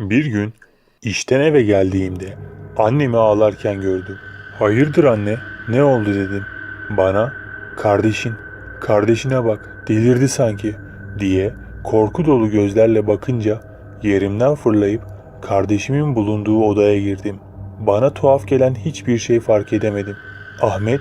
Bir gün işten eve geldiğimde annemi ağlarken gördüm. Hayırdır anne, ne oldu dedim. Bana, kardeşin, kardeşine bak, delirdi sanki diye korku dolu gözlerle bakınca yerimden fırlayıp kardeşimin bulunduğu odaya girdim. Bana tuhaf gelen hiçbir şey fark edemedim. Ahmet,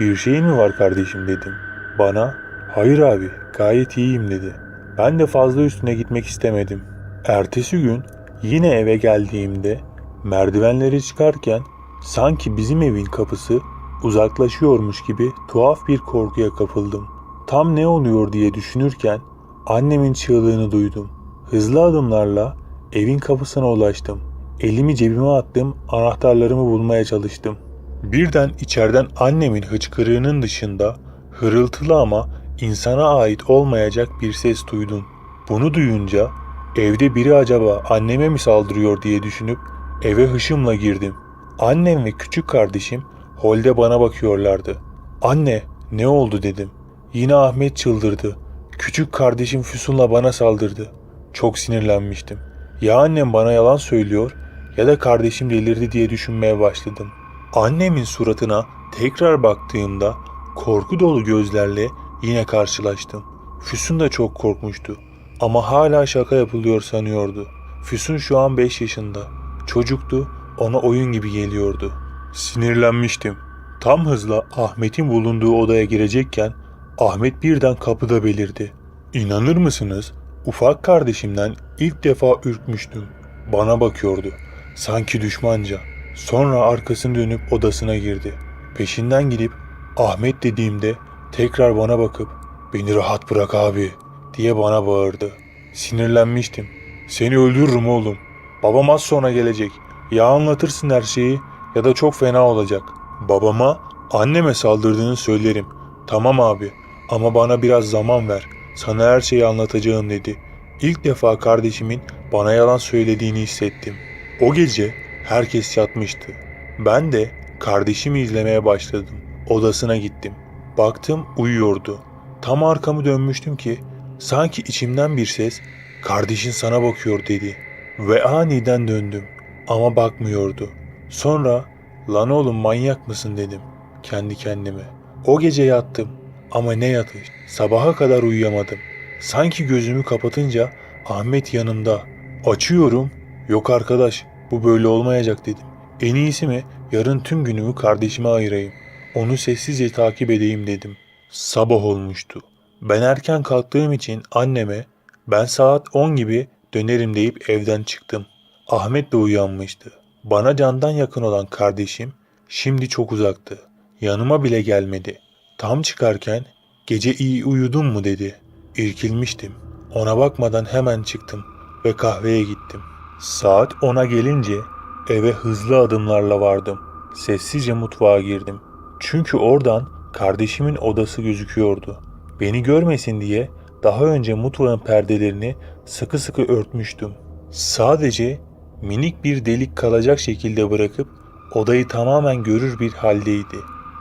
bir şeyin mi var kardeşim dedim. Bana, hayır abi, gayet iyiyim dedi. Ben de fazla üstüne gitmek istemedim. Ertesi gün yine eve geldiğimde merdivenleri çıkarken sanki bizim evin kapısı uzaklaşıyormuş gibi tuhaf bir korkuya kapıldım. Tam ne oluyor diye düşünürken annemin çığlığını duydum. Hızlı adımlarla evin kapısına ulaştım. Elimi cebime attım, anahtarlarımı bulmaya çalıştım. Birden içeriden annemin hıçkırığının dışında hırıltılı ama insana ait olmayacak bir ses duydum. Bunu duyunca evde biri acaba anneme mi saldırıyor diye düşünüp eve hışımla girdim. Annem ve küçük kardeşim holde bana bakıyorlardı. Anne ne oldu dedim. Yine Ahmet çıldırdı. Küçük kardeşim Füsun'la bana saldırdı. Çok sinirlenmiştim. Ya annem bana yalan söylüyor ya da kardeşim delirdi diye düşünmeye başladım. Annemin suratına tekrar baktığımda korku dolu gözlerle yine karşılaştım. Füsun da çok korkmuştu ama hala şaka yapılıyor sanıyordu. Füsun şu an 5 yaşında. Çocuktu, ona oyun gibi geliyordu. Sinirlenmiştim. Tam hızla Ahmet'in bulunduğu odaya girecekken Ahmet birden kapıda belirdi. İnanır mısınız? Ufak kardeşimden ilk defa ürkmüştüm. Bana bakıyordu. Sanki düşmanca. Sonra arkasını dönüp odasına girdi. Peşinden gidip Ahmet dediğimde tekrar bana bakıp beni rahat bırak abi diye bana bağırdı. Sinirlenmiştim. Seni öldürürüm oğlum. Babam az sonra gelecek. Ya anlatırsın her şeyi ya da çok fena olacak. Babama anneme saldırdığını söylerim. Tamam abi ama bana biraz zaman ver. Sana her şeyi anlatacağım dedi. İlk defa kardeşimin bana yalan söylediğini hissettim. O gece herkes yatmıştı. Ben de kardeşimi izlemeye başladım. Odasına gittim. Baktım uyuyordu. Tam arkamı dönmüştüm ki sanki içimden bir ses kardeşin sana bakıyor dedi. Ve aniden döndüm ama bakmıyordu. Sonra lan oğlum manyak mısın dedim kendi kendime. O gece yattım ama ne yatış. Sabaha kadar uyuyamadım. Sanki gözümü kapatınca Ahmet yanımda. Açıyorum. Yok arkadaş bu böyle olmayacak dedim. En iyisi mi yarın tüm günümü kardeşime ayırayım. Onu sessizce takip edeyim dedim. Sabah olmuştu. Ben erken kalktığım için anneme ben saat 10 gibi dönerim deyip evden çıktım. Ahmet de uyanmıştı. Bana candan yakın olan kardeşim şimdi çok uzaktı. Yanıma bile gelmedi. Tam çıkarken gece iyi uyudun mu dedi. İrkilmiştim. Ona bakmadan hemen çıktım ve kahveye gittim. Saat 10'a gelince eve hızlı adımlarla vardım. Sessizce mutfağa girdim. Çünkü oradan kardeşimin odası gözüküyordu. Beni görmesin diye daha önce mutfağın perdelerini sıkı sıkı örtmüştüm. Sadece minik bir delik kalacak şekilde bırakıp odayı tamamen görür bir haldeydi.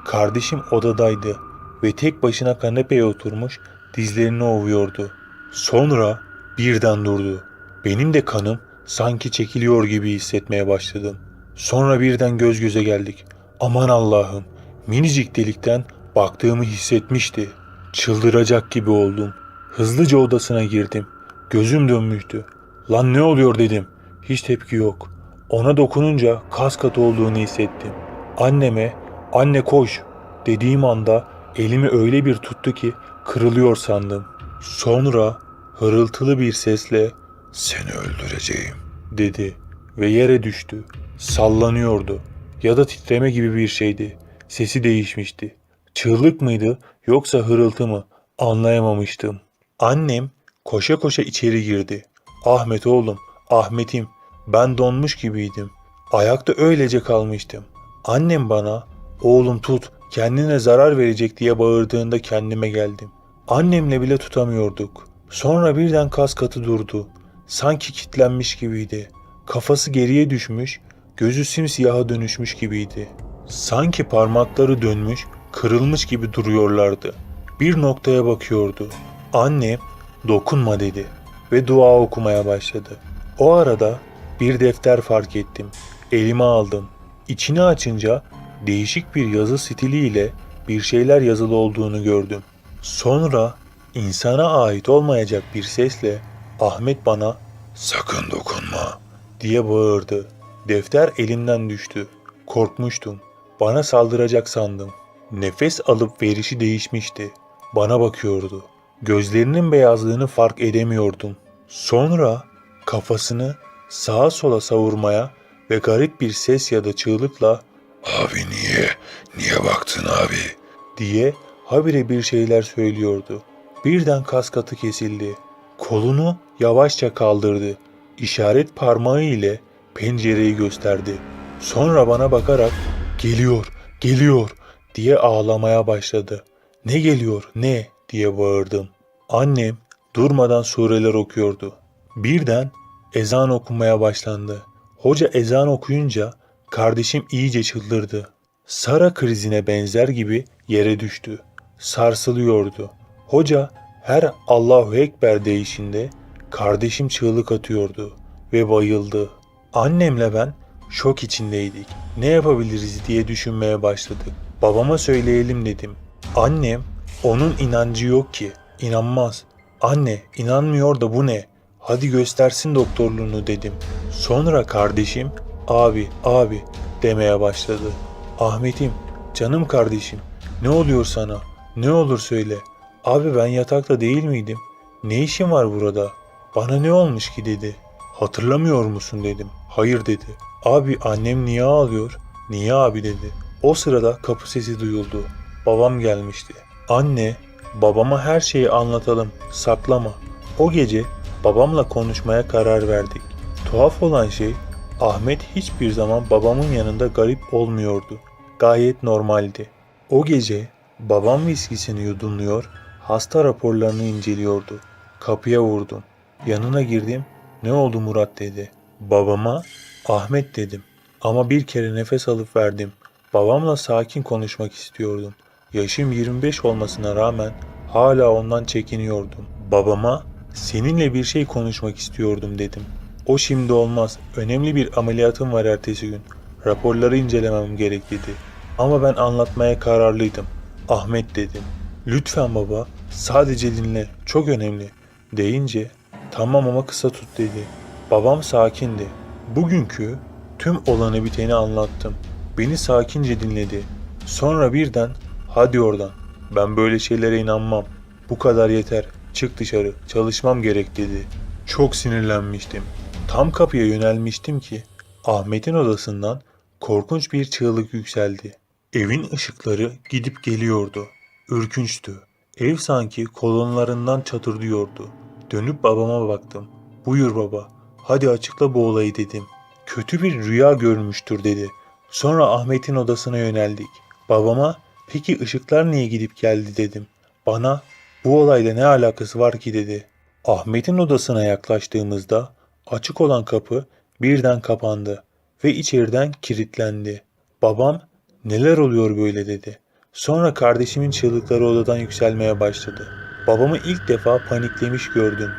Kardeşim odadaydı ve tek başına kanepeye oturmuş dizlerini ovuyordu. Sonra birden durdu. Benim de kanım sanki çekiliyor gibi hissetmeye başladım. Sonra birden göz göze geldik. Aman Allah'ım minicik delikten baktığımı hissetmişti. Çıldıracak gibi oldum. Hızlıca odasına girdim. Gözüm dönmüştü. Lan ne oluyor dedim. Hiç tepki yok. Ona dokununca kas katı olduğunu hissettim. Anneme anne koş dediğim anda elimi öyle bir tuttu ki kırılıyor sandım. Sonra hırıltılı bir sesle seni öldüreceğim dedi ve yere düştü. Sallanıyordu ya da titreme gibi bir şeydi. Sesi değişmişti. Çığlık mıydı yoksa hırıltı mı anlayamamıştım. Annem koşa koşa içeri girdi. Ahmet oğlum, Ahmet'im ben donmuş gibiydim. Ayakta öylece kalmıştım. Annem bana oğlum tut kendine zarar verecek diye bağırdığında kendime geldim. Annemle bile tutamıyorduk. Sonra birden kas katı durdu. Sanki kitlenmiş gibiydi. Kafası geriye düşmüş, gözü simsiyaha dönüşmüş gibiydi. Sanki parmakları dönmüş, kırılmış gibi duruyorlardı. Bir noktaya bakıyordu. Annem dokunma dedi ve dua okumaya başladı. O arada bir defter fark ettim. Elime aldım. İçini açınca değişik bir yazı stiliyle bir şeyler yazılı olduğunu gördüm. Sonra insana ait olmayacak bir sesle Ahmet bana "Sakın dokunma." diye bağırdı. Defter elimden düştü. Korkmuştum. Bana saldıracak sandım. Nefes alıp verişi değişmişti. Bana bakıyordu. Gözlerinin beyazlığını fark edemiyordum. Sonra kafasını sağa sola savurmaya ve garip bir ses ya da çığlıkla Abi niye? Niye baktın abi? diye habire bir şeyler söylüyordu. Birden kas katı kesildi. Kolunu yavaşça kaldırdı. İşaret parmağı ile pencereyi gösterdi. Sonra bana bakarak geliyor, geliyor diye ağlamaya başladı. Ne geliyor, ne diye bağırdım. Annem durmadan sureler okuyordu. Birden ezan okunmaya başlandı. Hoca ezan okuyunca kardeşim iyice çıldırdı. Sara krizine benzer gibi yere düştü. Sarsılıyordu. Hoca her Allahu Ekber deyişinde kardeşim çığlık atıyordu ve bayıldı. Annemle ben şok içindeydik. Ne yapabiliriz diye düşünmeye başladık. Babama söyleyelim dedim. Annem onun inancı yok ki. İnanmaz. Anne inanmıyor da bu ne? Hadi göstersin doktorluğunu dedim. Sonra kardeşim abi abi demeye başladı. Ahmet'im canım kardeşim ne oluyor sana? Ne olur söyle. Abi ben yatakta değil miydim? Ne işin var burada? Bana ne olmuş ki dedi. Hatırlamıyor musun dedim. Hayır dedi. Abi annem niye ağlıyor? Niye abi dedi. O sırada kapı sesi duyuldu. Babam gelmişti. Anne, babama her şeyi anlatalım, saklama. O gece babamla konuşmaya karar verdik. Tuhaf olan şey Ahmet hiçbir zaman babamın yanında garip olmuyordu. Gayet normaldi. O gece babam viskisini yudumluyor, hasta raporlarını inceliyordu. Kapıya vurdum. Yanına girdim. Ne oldu Murat dedi. Babama Ahmet dedim. Ama bir kere nefes alıp verdim. Babamla sakin konuşmak istiyordum. Yaşım 25 olmasına rağmen hala ondan çekiniyordum. Babama seninle bir şey konuşmak istiyordum dedim. O şimdi olmaz. Önemli bir ameliyatım var ertesi gün. Raporları incelemem gerek dedi. Ama ben anlatmaya kararlıydım. Ahmet dedim. Lütfen baba, sadece dinle. Çok önemli. Deyince tamam ama kısa tut dedi. Babam sakindi. Bugünkü tüm olanı biteni anlattım. Beni sakince dinledi. Sonra birden hadi oradan. Ben böyle şeylere inanmam. Bu kadar yeter. Çık dışarı. Çalışmam gerek dedi. Çok sinirlenmiştim. Tam kapıya yönelmiştim ki Ahmet'in odasından korkunç bir çığlık yükseldi. Evin ışıkları gidip geliyordu. Ürkünçtü. Ev sanki kolonlarından çatırdıyordu. Dönüp babama baktım. Buyur baba. Hadi açıkla bu olayı dedim. Kötü bir rüya görmüştür dedi. Sonra Ahmet'in odasına yöneldik. Babama peki ışıklar niye gidip geldi dedim. Bana bu olayla ne alakası var ki dedi. Ahmet'in odasına yaklaştığımızda açık olan kapı birden kapandı ve içeriden kilitlendi. Babam neler oluyor böyle dedi. Sonra kardeşimin çığlıkları odadan yükselmeye başladı. Babamı ilk defa paniklemiş gördüm.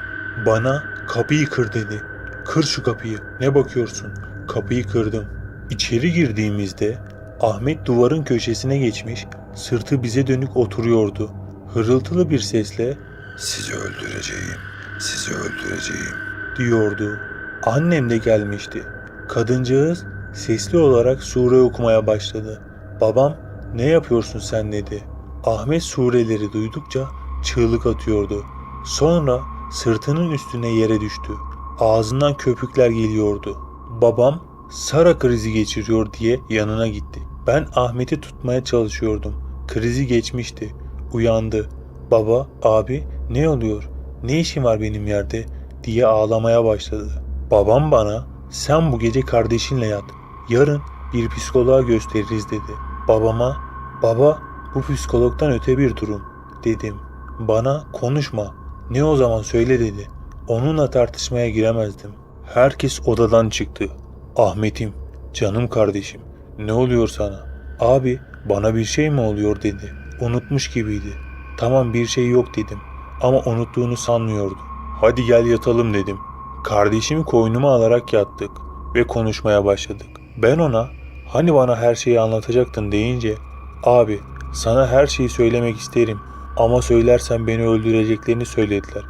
Bana kapıyı kır dedi. Kır şu kapıyı. Ne bakıyorsun? Kapıyı kırdım. İçeri girdiğimizde Ahmet duvarın köşesine geçmiş, sırtı bize dönük oturuyordu. Hırıltılı bir sesle Sizi öldüreceğim. Sizi öldüreceğim. diyordu. Annem de gelmişti. Kadıncağız sesli olarak sure okumaya başladı. Babam ne yapıyorsun sen dedi. Ahmet sureleri duydukça çığlık atıyordu. Sonra sırtının üstüne yere düştü. Ağzından köpükler geliyordu. Babam Sara krizi geçiriyor diye yanına gitti. Ben Ahmet'i tutmaya çalışıyordum. Krizi geçmişti. Uyandı. Baba, abi ne oluyor? Ne işin var benim yerde? diye ağlamaya başladı. Babam bana sen bu gece kardeşinle yat. Yarın bir psikoloğa gösteririz dedi. Babama baba bu psikologdan öte bir durum dedim. Bana konuşma. Ne o zaman söyle dedi. Onunla tartışmaya giremezdim. Herkes odadan çıktı. Ahmet'im, canım kardeşim. Ne oluyor sana? Abi bana bir şey mi oluyor dedi. Unutmuş gibiydi. Tamam bir şey yok dedim. Ama unuttuğunu sanmıyordu. Hadi gel yatalım dedim. Kardeşimi koynuma alarak yattık. ve konuşmaya başladık. Ben ona hani bana her şeyi anlatacaktın deyince abi sana her şeyi söylemek isterim ama söylersen beni öldüreceklerini söylediler.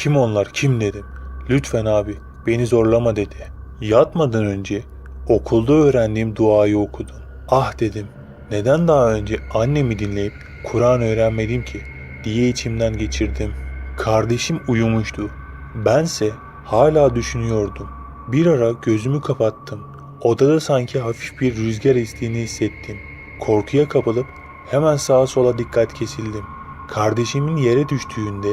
Kim onlar kim dedim. Lütfen abi beni zorlama dedi. Yatmadan önce okulda öğrendiğim duayı okudum. Ah dedim neden daha önce annemi dinleyip Kur'an öğrenmedim ki diye içimden geçirdim. Kardeşim uyumuştu. Bense hala düşünüyordum. Bir ara gözümü kapattım. Odada sanki hafif bir rüzgar estiğini hissettim. Korkuya kapılıp hemen sağa sola dikkat kesildim. Kardeşimin yere düştüğünde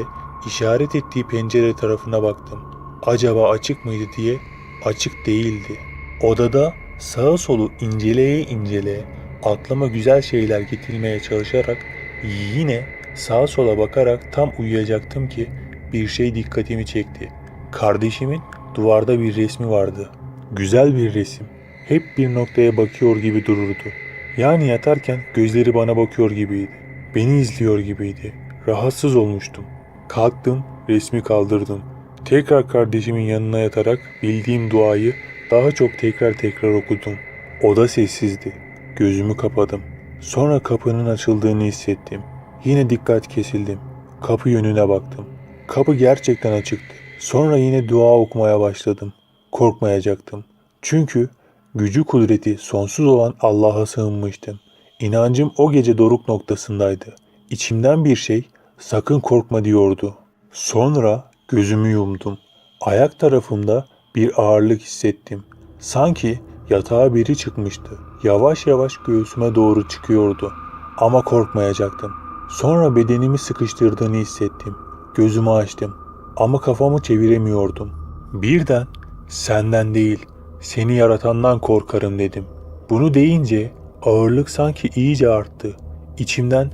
işaret ettiği pencere tarafına baktım. Acaba açık mıydı diye açık değildi. Odada sağa solu inceleye inceleye aklıma güzel şeyler getirmeye çalışarak yine sağa sola bakarak tam uyuyacaktım ki bir şey dikkatimi çekti. Kardeşimin duvarda bir resmi vardı. Güzel bir resim. Hep bir noktaya bakıyor gibi dururdu. Yani yatarken gözleri bana bakıyor gibiydi. Beni izliyor gibiydi. Rahatsız olmuştum. Kalktım, resmi kaldırdım. Tekrar kardeşimin yanına yatarak bildiğim duayı daha çok tekrar tekrar okudum. Oda sessizdi. Gözümü kapadım. Sonra kapının açıldığını hissettim. Yine dikkat kesildim. Kapı yönüne baktım. Kapı gerçekten açıktı. Sonra yine dua okumaya başladım. Korkmayacaktım. Çünkü gücü kudreti sonsuz olan Allah'a sığınmıştım. İnancım o gece doruk noktasındaydı. İçimden bir şey sakın korkma diyordu. Sonra gözümü yumdum. Ayak tarafımda bir ağırlık hissettim. Sanki yatağa biri çıkmıştı. Yavaş yavaş göğsüme doğru çıkıyordu. Ama korkmayacaktım. Sonra bedenimi sıkıştırdığını hissettim. Gözümü açtım ama kafamı çeviremiyordum. Birden senden değil, seni yaratandan korkarım dedim. Bunu deyince ağırlık sanki iyice arttı. İçimden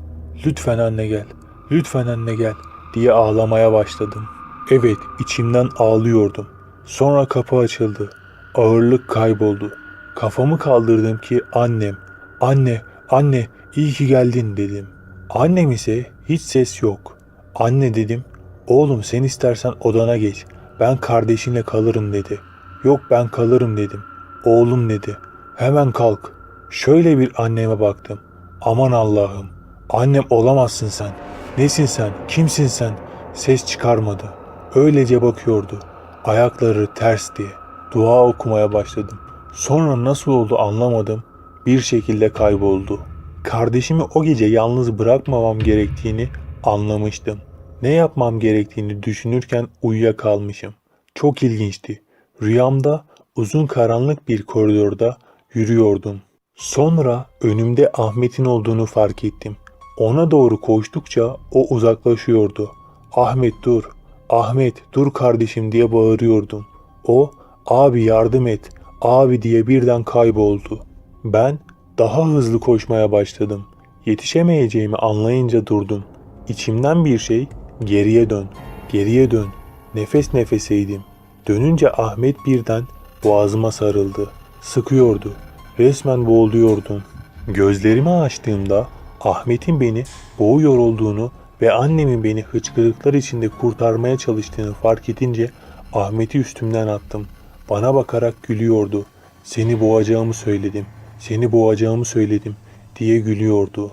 lütfen anne gel, lütfen anne gel diye ağlamaya başladım. Evet, içimden ağlıyordum. Sonra kapı açıldı. Ağırlık kayboldu. Kafamı kaldırdım ki annem, anne, anne iyi ki geldin dedim. Annem ise hiç ses yok. Anne dedim, oğlum sen istersen odana geç. Ben kardeşinle kalırım dedi. Yok ben kalırım dedim. Oğlum dedi. Hemen kalk. Şöyle bir anneme baktım. Aman Allah'ım. Annem olamazsın sen. Nesin sen? Kimsin sen? Ses çıkarmadı. Öylece bakıyordu. Ayakları ters diye. Dua okumaya başladım. Sonra nasıl oldu anlamadım. Bir şekilde kayboldu. Kardeşimi o gece yalnız bırakmamam gerektiğini anlamıştım. Ne yapmam gerektiğini düşünürken uyuyakalmışım. Çok ilginçti. Rüyamda uzun karanlık bir koridorda yürüyordum. Sonra önümde Ahmet'in olduğunu fark ettim. Ona doğru koştukça o uzaklaşıyordu. Ahmet dur, Ahmet dur kardeşim diye bağırıyordum. O abi yardım et, abi diye birden kayboldu. Ben daha hızlı koşmaya başladım. Yetişemeyeceğimi anlayınca durdum. İçimden bir şey geriye dön, geriye dön. Nefes nefeseydim. Dönünce Ahmet birden boğazıma sarıldı. Sıkıyordu. Resmen boğuluyordum. Gözlerimi açtığımda Ahmet'in beni boğuyor olduğunu ve annemin beni hıçkırıklar içinde kurtarmaya çalıştığını fark edince Ahmet'i üstümden attım. Bana bakarak gülüyordu. Seni boğacağımı söyledim. Seni boğacağımı söyledim diye gülüyordu.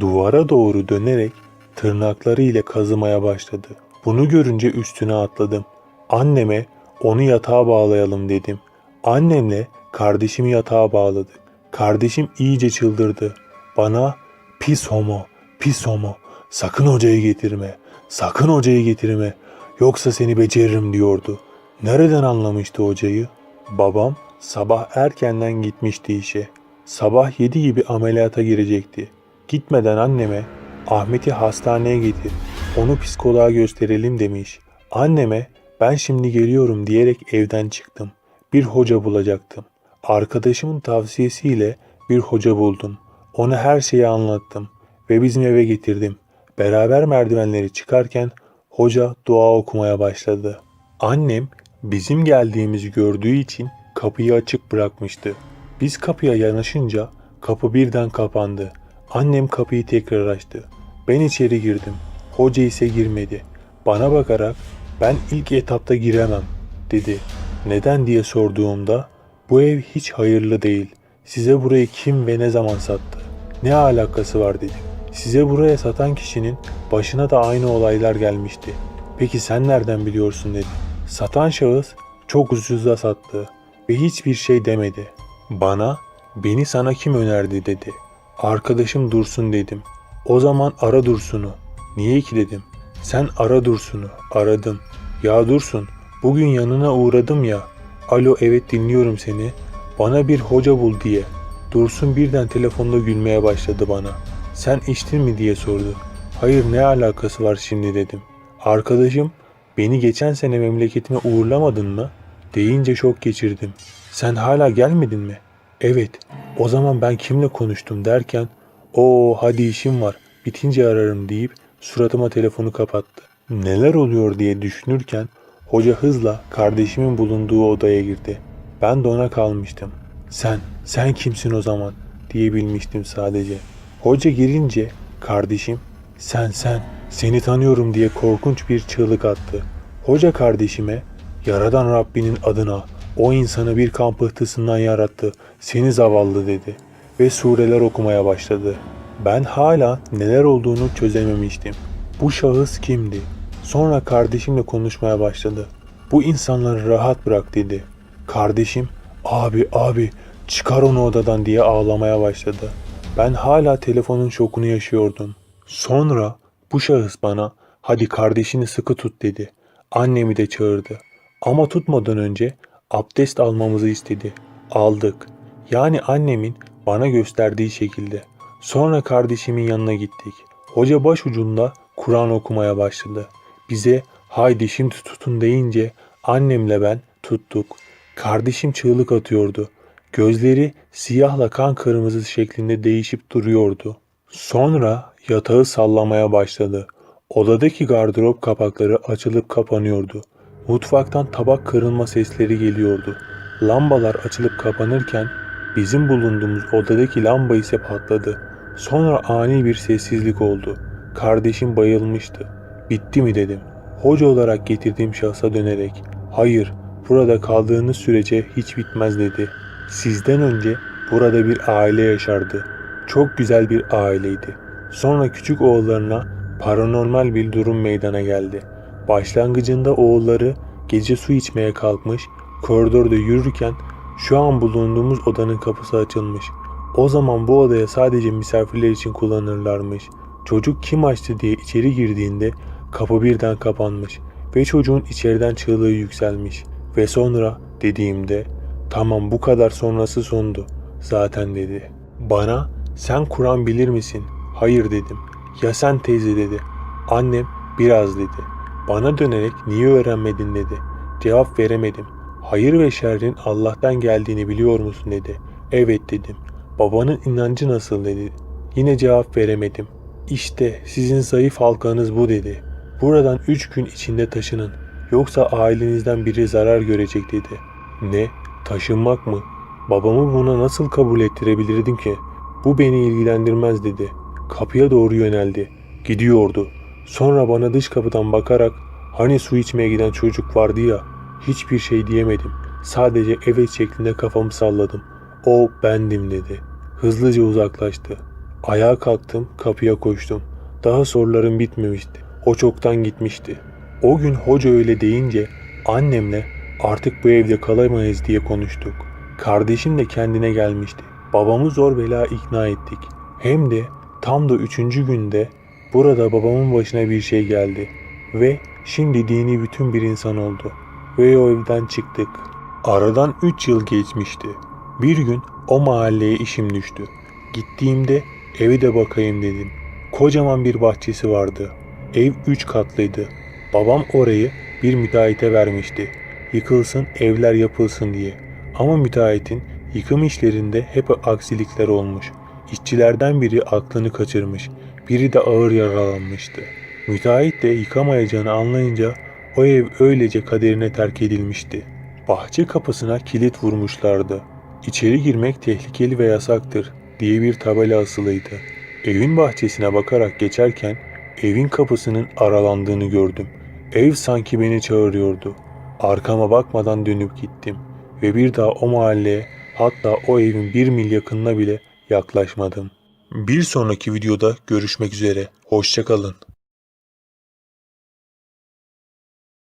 Duvara doğru dönerek tırnakları ile kazımaya başladı. Bunu görünce üstüne atladım. Anneme onu yatağa bağlayalım dedim. Annemle kardeşimi yatağa bağladık. Kardeşim iyice çıldırdı. Bana pis homo, pis homo, sakın hocayı getirme, sakın hocayı getirme, yoksa seni beceririm diyordu. Nereden anlamıştı hocayı? Babam sabah erkenden gitmişti işe. Sabah yedi gibi ameliyata girecekti. Gitmeden anneme Ahmet'i hastaneye getir, onu psikoloğa gösterelim demiş. Anneme ben şimdi geliyorum diyerek evden çıktım. Bir hoca bulacaktım. Arkadaşımın tavsiyesiyle bir hoca buldum. Ona her şeyi anlattım ve bizim eve getirdim. Beraber merdivenleri çıkarken hoca dua okumaya başladı. Annem bizim geldiğimizi gördüğü için kapıyı açık bırakmıştı. Biz kapıya yanaşınca kapı birden kapandı. Annem kapıyı tekrar açtı. Ben içeri girdim. Hoca ise girmedi. Bana bakarak ben ilk etapta giremem dedi. Neden diye sorduğumda Bu ev hiç hayırlı değil. Size burayı kim ve ne zaman sattı? Ne alakası var dedim. Size buraya satan kişinin başına da aynı olaylar gelmişti. Peki sen nereden biliyorsun dedi. Satan şahıs çok ucuza sattı ve hiçbir şey demedi. Bana beni sana kim önerdi dedi. Arkadaşım Dursun dedim. O zaman ara Dursun'u. Niye ki dedim. Sen ara Dursun'u. Aradım. Ya Dursun bugün yanına uğradım ya. Alo evet dinliyorum seni. Bana bir hoca bul diye. Dursun birden telefonda gülmeye başladı bana. Sen içtin mi diye sordu. Hayır ne alakası var şimdi dedim. Arkadaşım beni geçen sene memleketime uğurlamadın mı? Deyince şok geçirdim. Sen hala gelmedin mi? Evet. O zaman ben kimle konuştum derken o hadi işim var bitince ararım deyip suratıma telefonu kapattı. Neler oluyor diye düşünürken hoca hızla kardeşimin bulunduğu odaya girdi. Ben de ona kalmıştım. Sen, sen kimsin o zaman diyebilmiştim sadece. Hoca girince kardeşim sen sen seni tanıyorum diye korkunç bir çığlık attı. Hoca kardeşime Yaradan Rabbinin adına o insanı bir kan pıhtısından yarattı. Seni zavallı dedi ve sureler okumaya başladı. Ben hala neler olduğunu çözememiştim. Bu şahıs kimdi? Sonra kardeşimle konuşmaya başladı. Bu insanları rahat bırak dedi. Kardeşim, abi abi çıkar onu odadan diye ağlamaya başladı. Ben hala telefonun şokunu yaşıyordum. Sonra bu şahıs bana hadi kardeşini sıkı tut dedi. Annemi de çağırdı. Ama tutmadan önce abdest almamızı istedi. Aldık. Yani annemin bana gösterdiği şekilde. Sonra kardeşimin yanına gittik. Hoca başucunda Kur'an okumaya başladı. Bize haydi şimdi tutun deyince annemle ben tuttuk. Kardeşim çığlık atıyordu. Gözleri siyahla kan kırmızı şeklinde değişip duruyordu. Sonra yatağı sallamaya başladı. Odadaki gardırop kapakları açılıp kapanıyordu. Mutfaktan tabak kırılma sesleri geliyordu. Lambalar açılıp kapanırken bizim bulunduğumuz odadaki lamba ise patladı. Sonra ani bir sessizlik oldu. Kardeşim bayılmıştı. Bitti mi dedim. Hoca olarak getirdiğim şahsa dönerek hayır burada kaldığınız sürece hiç bitmez dedi. Sizden önce burada bir aile yaşardı. Çok güzel bir aileydi. Sonra küçük oğullarına paranormal bir durum meydana geldi. Başlangıcında oğulları gece su içmeye kalkmış, koridorda yürürken şu an bulunduğumuz odanın kapısı açılmış. O zaman bu odaya sadece misafirler için kullanırlarmış. Çocuk kim açtı diye içeri girdiğinde kapı birden kapanmış ve çocuğun içeriden çığlığı yükselmiş. Ve sonra dediğimde tamam bu kadar sonrası sondu zaten dedi. Bana sen Kur'an bilir misin? Hayır dedim. Ya sen teyze dedi. Annem biraz dedi. Bana dönerek niye öğrenmedin dedi. Cevap veremedim. Hayır ve şerrin Allah'tan geldiğini biliyor musun dedi. Evet dedim. Babanın inancı nasıl dedi. Yine cevap veremedim. İşte sizin zayıf halkanız bu dedi. Buradan üç gün içinde taşının. Yoksa ailenizden biri zarar görecek dedi. Ne? Taşınmak mı? Babamı buna nasıl kabul ettirebilirdim ki? Bu beni ilgilendirmez dedi. Kapıya doğru yöneldi. Gidiyordu. Sonra bana dış kapıdan bakarak hani su içmeye giden çocuk vardı ya hiçbir şey diyemedim. Sadece evet şeklinde kafamı salladım. O bendim dedi. Hızlıca uzaklaştı. Ayağa kalktım, kapıya koştum. Daha sorularım bitmemişti. O çoktan gitmişti. O gün hoca öyle deyince annemle artık bu evde kalamayız diye konuştuk. Kardeşim de kendine gelmişti. Babamı zor bela ikna ettik. Hem de tam da üçüncü günde burada babamın başına bir şey geldi. Ve şimdi dini bütün bir insan oldu. Ve o evden çıktık. Aradan üç yıl geçmişti. Bir gün o mahalleye işim düştü. Gittiğimde evi de bakayım dedim. Kocaman bir bahçesi vardı. Ev üç katlıydı. Babam orayı bir müteahhite vermişti. Yıkılsın, evler yapılsın diye. Ama müteahhitin yıkım işlerinde hep aksilikler olmuş. İşçilerden biri aklını kaçırmış. Biri de ağır yaralanmıştı. Müteahhit de yıkamayacağını anlayınca o ev öylece kaderine terk edilmişti. Bahçe kapısına kilit vurmuşlardı. İçeri girmek tehlikeli ve yasaktır diye bir tabela asılıydı. Evin bahçesine bakarak geçerken evin kapısının aralandığını gördüm. Ev sanki beni çağırıyordu. Arkama bakmadan dönüp gittim ve bir daha o mahalleye hatta o evin bir mil yakınına bile yaklaşmadım. Bir sonraki videoda görüşmek üzere. Hoşçakalın.